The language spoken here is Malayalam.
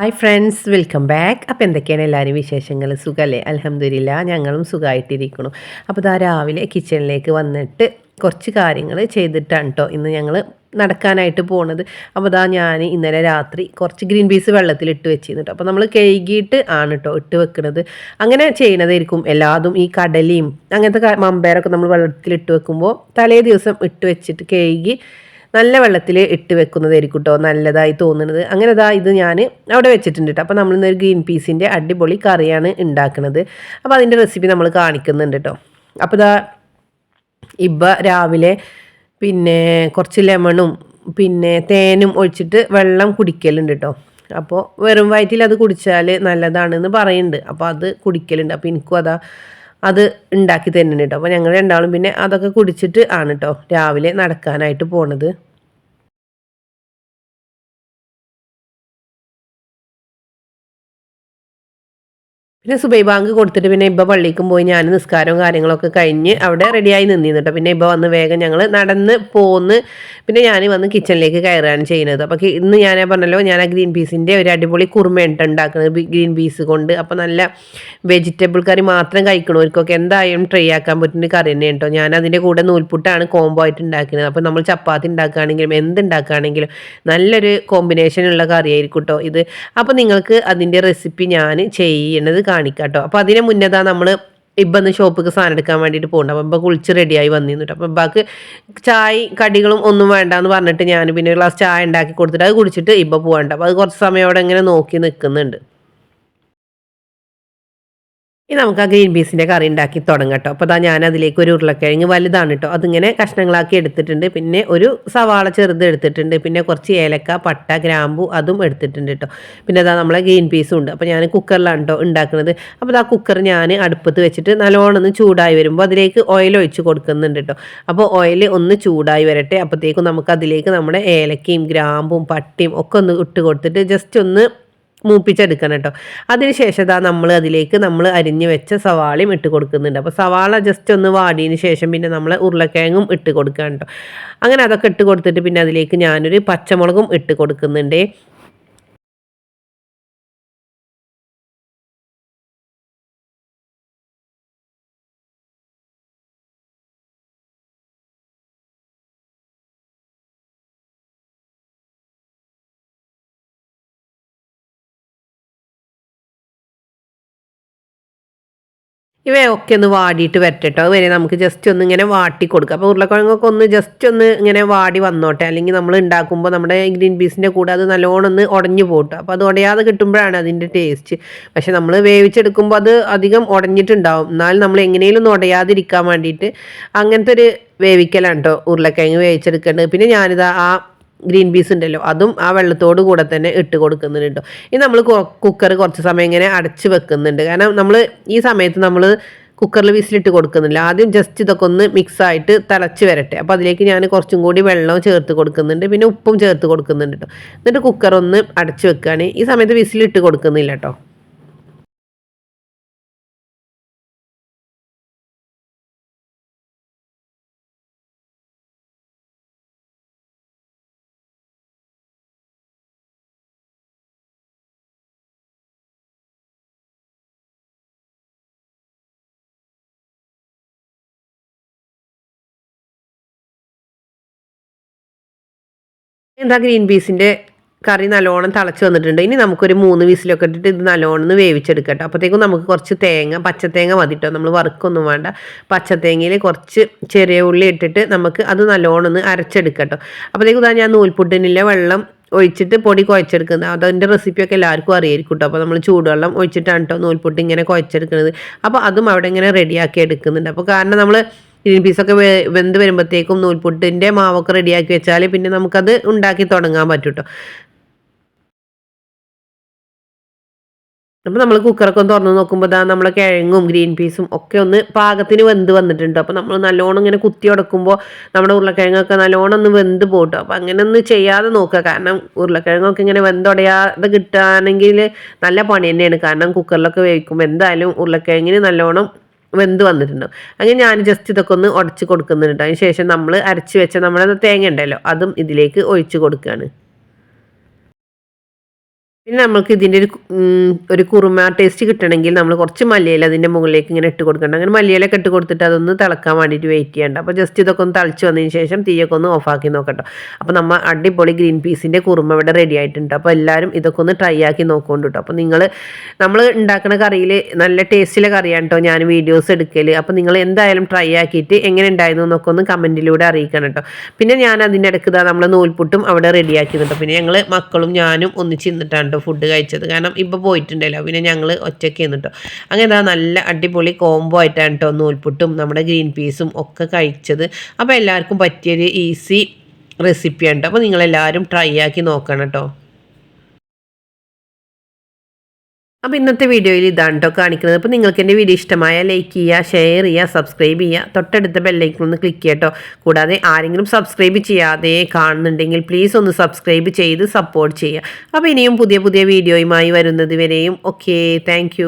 ഹായ് ഫ്രണ്ട്സ് വെൽക്കം ബാക്ക് അപ്പോൾ എന്തൊക്കെയാണ് എല്ലാവരും വിശേഷങ്ങൾ സുഖമല്ലേ അലഹമ്മദില്ല ഞങ്ങളും സുഖമായിട്ടിരിക്കണം അപ്പോൾ ഇതാ രാവിലെ കിച്ചണിലേക്ക് വന്നിട്ട് കുറച്ച് കാര്യങ്ങൾ ചെയ്തിട്ടാണ് കേട്ടോ ഇന്ന് ഞങ്ങൾ നടക്കാനായിട്ട് പോണത്. അപ്പോൾ ഇതാ ഞാൻ ഇന്നലെ രാത്രി കുറച്ച് ഗ്രീൻ പീസ് വെള്ളത്തിൽ ഇട്ട് വെച്ചിരുന്നു കേട്ടോ അപ്പോൾ നമ്മൾ കഴുകിയിട്ട് ആണ് കേട്ടോ ഇട്ട് വെക്കുന്നത് അങ്ങനെ ചെയ്യണതായിരിക്കും. എല്ലാതും ഈ കടലയും അങ്ങനത്തെ മമ്പയറൊക്കെ നമ്മൾ വെള്ളത്തിൽ ഇട്ട് വെക്കുമ്പോൾ തലേ ദിവസം ഇട്ട് വെച്ചിട്ട് കഴുകി നല്ല വെള്ളത്തിൽ ഇട്ട് വെക്കുന്നതായിരിക്കും കേട്ടോ നല്ലതായി തോന്നുന്നത്. അങ്ങനെ ഇതാ ഇത് ഞാൻ അവിടെ വെച്ചിട്ടുണ്ട് കേട്ടോ അപ്പോൾ നമ്മൾ ഇന്നൊരു ഗ്രീൻ പീസിന്റെ അടിപൊളി കറിയാണ് ഉണ്ടാക്കുന്നത് അപ്പോൾ അതിന്റെ റെസിപ്പി നമ്മൾ കാണിക്കുന്നുണ്ട് കേട്ടോ അപ്പോൾ ഇതാ ഇബ്ബ രാവിലെ പിന്നെ കുറച്ച് ലെമണും പിന്നെ തേനും ഒഴിച്ചിട്ട് വെള്ളം കുടിക്കലുണ്ട് കേട്ടോ അപ്പോൾ വെറും വയറ്റിൽ അത് കുടിച്ചാൽ നല്ലതാണെന്ന് പറയുന്നുണ്ട് അപ്പോൾ അത് കുടിക്കലുണ്ട്. അപ്പോൾ എനിക്കും അതാ അത് ഉണ്ടാക്കി തരുന്നുണ്ട് കേട്ടോ അപ്പോൾ ഞങ്ങൾ രണ്ടാളും പിന്നെ അതൊക്കെ കുടിച്ചിട്ട് ആണ് കേട്ടോ രാവിലെ നടക്കാനായിട്ട് പോണത്. പിന്നെ സുബൈ ബാങ്ക് കൊടുത്തിട്ട് പിന്നെ ഇബ്ബ പള്ളിക്കും പോയി ഞാൻ നിസ്കാരവും കാര്യങ്ങളൊക്കെ കഴിഞ്ഞ് അവിടെ റെഡിയായി നിന്നിരുന്നു കേട്ടോ പിന്നെ ഇബ്ബ വന്ന് വേഗം ഞങ്ങൾ നടന്ന് പോന്ന് പിന്നെ ഞാൻ വന്ന് കിച്ചണിലേക്ക് കയറുകയാണ് ചെയ്യുന്നത്. അപ്പോൾ ഇന്ന് ഞാൻ പറഞ്ഞല്ലോ ഞാൻ ആ ഗ്രീൻ പീസിന്റെ ഒരു അടിപൊളി കുറുമയുണ്ട് ഉണ്ടാക്കുന്നത് ഗ്രീൻ പീസ് കൊണ്ട്. അപ്പോൾ നല്ല വെജിറ്റബിൾ കറി മാത്രം കഴിക്കണവർക്കൊക്കെ എന്തായാലും ട്രൈ ആക്കാൻ പറ്റുന്ന കറി തന്നെ കേട്ടോ ഞാൻ അതിന്റെ കൂടെ നൂൽപുട്ടാണ് കോംബോ ആയിട്ട് ഉണ്ടാക്കുന്നത് അപ്പോൾ നമ്മൾ ചപ്പാത്തി ഉണ്ടാക്കുകയാണെങ്കിലും എന്ത് ഉണ്ടാക്കുകയാണെങ്കിലും നല്ലൊരു കോമ്പിനേഷനുള്ള കറിയായിരിക്കും കേട്ടോ ഇത്. അപ്പോൾ നിങ്ങൾക്ക് അതിന്റെ റെസിപ്പി ഞാൻ ചെയ്യണത് കാണിക്കാം കേട്ടോ അപ്പോൾ അതിന് മുന്നേതാ നമ്മൾ ഇബ്ബന്ന് ഷോപ്പിക്ക് സാധനം എടുക്കാൻ വേണ്ടിയിട്ട് പോകണ്ട അപ്പം ഇപ്പം കുളിച്ച് റെഡിയായി വന്നിരുന്നു കേട്ടോ അപ്പം ഇബ്ബാക്ക് ചായ കടികളും ഒന്നും വേണ്ട എന്ന് പറഞ്ഞിട്ട് ഞാൻ പിന്നെ ഒരു ഗ്ലാസ് ചായ ഉണ്ടാക്കി കൊടുത്തിട്ട് അത് കുടിച്ചിട്ട് ഇബ്ബ പോകണ്ട അപ്പോൾ അത് കുറച്ച് സമയം അവിടെ ഇങ്ങനെ നോക്കി നിൽക്കുന്നുണ്ട് ഇനി നമുക്ക് ആ ഗ്രീൻ പീസിന്റെ കറി ഉണ്ടാക്കി തുടങ്ങാം കേട്ടോ. അപ്പോൾ അതാ ഞാൻ അതിലേക്ക് ഒരു ഉരുളക്കിഴങ്ങ് വലുതാണ് കേട്ടോ. അതിങ്ങനെ കഷ്ണങ്ങളാക്കി എടുത്തിട്ടുണ്ട്. പിന്നെ ഒരു സവാള ചെറുത് എടുത്തിട്ടുണ്ട്. പിന്നെ കുറച്ച് ഏലക്ക പട്ട ഗ്രാമ്പു അതും എടുത്തിട്ടുണ്ട് കേട്ടോ. പിന്നെ അതാ നമ്മളെ ഗ്രീൻ പീസും ഉണ്ട്. അപ്പോൾ ഞാൻ കുക്കറിലാണ് കേട്ടോ ഉണ്ടാക്കുന്നത്. അപ്പോൾ ആ കുക്കർ ഞാൻ അടുപ്പത്ത് വെച്ചിട്ട് നല്ലോണം ചൂടായി വരുമ്പോൾ അതിലേക്ക് ഓയിൽ ഒഴിച്ച് കൊടുക്കുന്നുണ്ട് കേട്ടോ. അപ്പോൾ ഓയിൽ ഒന്ന് ചൂടായി വരട്ടെ. അപ്പോഴത്തേക്കും നമുക്ക് അതിലേക്ക് നമ്മുടെ ഏലക്കയും ഗ്രാമ്പും പട്ടയും ഒക്കെ ഒന്ന് ഇട്ട് കൊടുത്തിട്ട് ജസ്റ്റ് ഒന്ന് മൂപ്പിച്ചെടുക്കണം കേട്ടോ അതിനുശേഷം ഇതാ നമ്മൾ അതിലേക്ക് നമ്മൾ അരിഞ്ഞു വെച്ച സവാളയും ഇട്ട് കൊടുക്കുന്നുണ്ട്. അപ്പോൾ സവാള ജസ്റ്റ് ഒന്ന് വാടിയതിന് ശേഷം പിന്നെ നമ്മൾ ഉരുളക്കിഴങ്ങും ഇട്ട് കൊടുക്കാം കേട്ടോ അങ്ങനെ അതൊക്കെ ഇട്ട് കൊടുത്തിട്ട് പിന്നെ അതിലേക്ക് ഞാനൊരു പച്ചമുളകും ഇട്ട് കൊടുക്കുന്നുണ്ട്. ഇവയൊക്കെ ഒന്ന് വാടിയിട്ട് വരട്ടെട്ടോ. അതുവരെ നമുക്ക് ജസ്റ്റ് ഒന്ന് ഇങ്ങനെ വാട്ടി കൊടുക്കുക അപ്പോൾ ഉരുളക്കിഴങ്ങൊക്കെ ഒന്ന് ജസ്റ്റ് ഒന്ന് ഇങ്ങനെ വാടി വന്നോട്ടെ. അല്ലെങ്കിൽ നമ്മൾ ഉണ്ടാക്കുമ്പോൾ നമ്മുടെ ഗ്രീൻ പീസിന്റെ കൂടെ അത് നല്ലോണം ഒന്ന് ഉടഞ്ഞു പോട്ടോ. അപ്പോൾ അത് ഉടയാതെ കിട്ടുമ്പോഴാണ് അതിന്റെ ടേസ്റ്റ് പക്ഷേ നമ്മൾ വേവിച്ചെടുക്കുമ്പോൾ അത് അധികം ഉടഞ്ഞിട്ടുണ്ടാവും. എന്നാലും നമ്മൾ എങ്ങനെയും ഒന്ന് ഉടയാതിരിക്കാൻ വേണ്ടിയിട്ട് അങ്ങനത്തെ ഒരു വേവിക്കലാണ് കേട്ടോ ഉരുളക്കിഴങ്ങ് വേവിച്ചെടുക്കേണ്ടത്. പിന്നെ ഞാനിതാ ആ ഗ്രീൻ പീസ് ഉണ്ടല്ലോ അതും ആ വെള്ളത്തോട് കൂടെ തന്നെ ഇട്ട് കൊടുക്കുന്നുണ്ട് ഇനി നമ്മൾ കുക്കർ കുറച്ച് സമയം ഇങ്ങനെ അടച്ച് വെക്കുന്നുണ്ട്. കാരണം നമ്മൾ ഈ സമയത്ത് നമ്മൾ കുക്കറിൽ വിസിലിട്ട് കൊടുക്കുന്നില്ല. ആദ്യം ജസ്റ്റ് ഇതൊക്കെ ഒന്ന് മിക്സ് ആയിട്ട് തിളച്ച് വരട്ടെ. അപ്പോൾ അതിലേക്ക് ഞാൻ കുറച്ചും കൂടി വെള്ളം ചേർത്ത് കൊടുക്കുന്നുണ്ട്. പിന്നെ ഉപ്പും ചേർത്ത് കൊടുക്കുന്നുണ്ട് കേട്ടോ. എന്നിട്ട് കുക്കർ ഒന്ന് അടച്ച് വെക്കുകയാണ് ഈ സമയത്ത് വിസിലിട്ട് കൊടുക്കുന്നില്ല കേട്ടോ. എന്താ ഗ്രീൻ പീസിന്റെ കറി നല്ലോണം തിളച്ച് വന്നിട്ടുണ്ട്. ഇനി നമുക്കൊരു മൂന്ന് വിസിലൊക്കെ ഇട്ടിട്ട് ഇത് നല്ലോണം ഒന്ന് വേവിച്ചെടുക്കട്ടോ അപ്പോഴത്തേക്കും നമുക്ക് കുറച്ച് തേങ്ങ പച്ചത്തേങ്ങ മതിട്ടോ നമ്മൾ വറുക്കൊന്നും വേണ്ട. പച്ചത്തേങ്ങയിൽ കുറച്ച് ചെറിയ ഉള്ളി ഇട്ടിട്ട് നമുക്ക് അത് നല്ലോണം ഒന്ന് അരച്ചെടുക്കട്ടോ അപ്പോഴത്തേക്കും ഇതാ ഞാൻ നൂൽപുട്ടിനില്ല വെള്ളം ഒഴിച്ചിട്ട് പൊടി കുഴച്ചെടുക്കുന്നത്. അതിന്റെ റെസിപ്പിയൊക്കെ എല്ലാവർക്കും അറിയായിരിക്കും കേട്ടോ അപ്പോൾ നമ്മൾ ചൂടുവെള്ളം ഒഴിച്ചിട്ടാണ് കേട്ടോ നൂൽപുട്ട് ഇങ്ങനെ കുഴച്ചെടുക്കുന്നത്. അപ്പോൾ അതും അവിടെ ഇങ്ങനെ റെഡിയാക്കി എടുക്കുന്നുണ്ട്. അപ്പോൾ കാരണം നമ്മൾ ഗ്രീൻ പീസൊക്കെ വെന്ത് വരുമ്പോഴത്തേക്കും നൂൽപുട്ടിന്റെ മാവൊക്കെ റെഡിയാക്കി വെച്ചാൽ പിന്നെ നമുക്കത് ഉണ്ടാക്കി തുടങ്ങാൻ പറ്റും കേട്ടോ അപ്പോൾ നമ്മൾ കുക്കറൊക്കെ ഒന്ന് തുറന്ന് നോക്കുമ്പോൾ ഇതാ നമ്മളെ കിഴങ്ങും ഗ്രീൻ പീസും ഒക്കെ ഒന്ന് പാകത്തിന് വെന്ത് വന്നിട്ടുണ്ട്. അപ്പോൾ നമ്മൾ നല്ലോണം ഇങ്ങനെ കുത്തി ഉടക്കുമ്പോൾ നമ്മുടെ ഉരുളക്കിഴങ്ങൊക്കെ നല്ലോണം ഒന്ന് വെന്ത് പോട്ടോ. അപ്പോൾ അങ്ങനെ ഒന്ന് ചെയ്യാതെ നോക്കുക. കാരണം ഉരുളക്കിഴങ്ങൊക്കെ ഇങ്ങനെ വെന്തുടയാതെ കിട്ടുകയാണെങ്കിൽ നല്ല പണി തന്നെയാണ്. കാരണം കുക്കറിലൊക്കെ വേവിക്കുമ്പോൾ എന്തായാലും ഉരുളക്കിഴങ്ങിന് നല്ലോണം വെന്ത് വന്നിട്ടുണ്ടാവും. അങ്ങനെ ഞാൻ ജസ്റ്റ് ഇതൊക്കെ ഒന്ന് ഉടച്ച് കൊടുക്കുന്നുണ്ട്. അതിന് ശേഷം നമ്മൾ അരച്ച് വെച്ച നമ്മുടെ തേങ്ങ ഉണ്ടല്ലോ അതും ഇതിലേക്ക് ഒഴിച്ച് കൊടുക്കുകയാണ് ഇനി നമുക്ക് ഇതിന്റെ ഒരു ഒരു കുറുമ ടേസ്റ്റ് കിട്ടണമെങ്കിൽ നമ്മൾ കുറച്ച് മല്ലിയില അതിന്റെ മുകളിലേക്ക് ഇങ്ങനെ ഇട്ട് കൊടുക്കണം അങ്ങനെ മല്ലിയിലൊക്കെ ഇട്ട് കൊടുത്തിട്ട് അതൊന്ന് തിളക്കാൻ വേണ്ടിയിട്ട് വെയിറ്റ് ചെയ്യണ്ട. അപ്പോൾ ജസ്റ്റ് ഇതൊക്കെ ഒന്ന് തിളച്ച് വന്നതിന് ശേഷം തീയൊക്കെ ഒന്ന് ഓഫാക്കി നോക്കട്ടോ. അപ്പോൾ നമ്മൾ അടിപൊളി ഗ്രീൻ പീസിന്റെ കുറുമ ഇവിടെ റെഡി ആയിട്ടുണ്ട്. അപ്പോൾ എല്ലാവരും ഇതൊക്കെ ഒന്ന് ട്രൈ ആക്കി നോക്കുകൊണ്ട് കേട്ടോ അപ്പോൾ നിങ്ങൾ നമ്മൾ ഉണ്ടാക്കുന്ന കറിയിൽ നല്ല ടേസ്റ്റിലെ കറിയാണ് കേട്ടോ ഞാൻ വീഡിയോസ് എടുക്കൽ അപ്പോൾ നിങ്ങൾ എന്തായാലും ട്രൈ ആക്കിയിട്ട് എങ്ങനെ ഉണ്ടായിരുന്നു എന്നൊക്കെ ഒന്ന് കമന്റിലൂടെ അറിയിക്കണം കേട്ടോ പിന്നെ ഞാൻ അതിന്റെ ഇടയ്ക്ക് നമ്മൾ നൂൽപുട്ടും അവിടെ റെഡിയാക്കി കേട്ടോ പിന്നെ ഞങ്ങൾ മക്കളും ഞാനും ഒന്നിച്ച് നിന്നിട്ടാണ് ഫുഡ് കഴിച്ചത്. കാരണം ഇപ്പോൾ പോയിട്ടുണ്ടല്ലോ. പിന്നെ ഞങ്ങൾ ഒറ്റയ്ക്ക് നിന്നിട്ടോ അങ്ങനെ എന്താ നല്ല അടിപൊളി കോംബോ ആയിട്ടാണ് കേട്ടോ നൂൽപുട്ടും നമ്മുടെ ഗ്രീൻ പീസും ഒക്കെ കഴിച്ചത്. അപ്പോൾ എല്ലാവർക്കും പറ്റിയൊരു ഈസി റെസിപ്പിയാണ് കേട്ടോ അപ്പോൾ നിങ്ങളെല്ലാവരും ട്രൈ ആക്കി നോക്കണം കേട്ടോ അപ്പോൾ ഇന്നത്തെ വീഡിയോയിൽ ഇതാണ് കേട്ടോ കാണിക്കുന്നത്. അപ്പോൾ നിങ്ങൾക്ക് എന്റെ വീഡിയോ ഇഷ്ടമായ ലൈക്ക് ചെയ്യുക ഷെയർ ചെയ്യുക സബ്സ്ക്രൈബ് ചെയ്യുക. തൊട്ടടുത്ത ബെല്ലൈക്കൺ ഒന്ന് ക്ലിക്ക് ചെയ്യട്ടോ കൂടാതെ ആരെങ്കിലും സബ്സ്ക്രൈബ് ചെയ്യാതെ കാണുന്നുണ്ടെങ്കിൽ പ്ലീസ് ഒന്ന് സബ്സ്ക്രൈബ് ചെയ്ത് സപ്പോർട്ട് ചെയ്യുക. അപ്പോൾ ഇനിയും പുതിയ പുതിയ വീഡിയോയുമായി വരുന്നത് വരെയും. Okay thank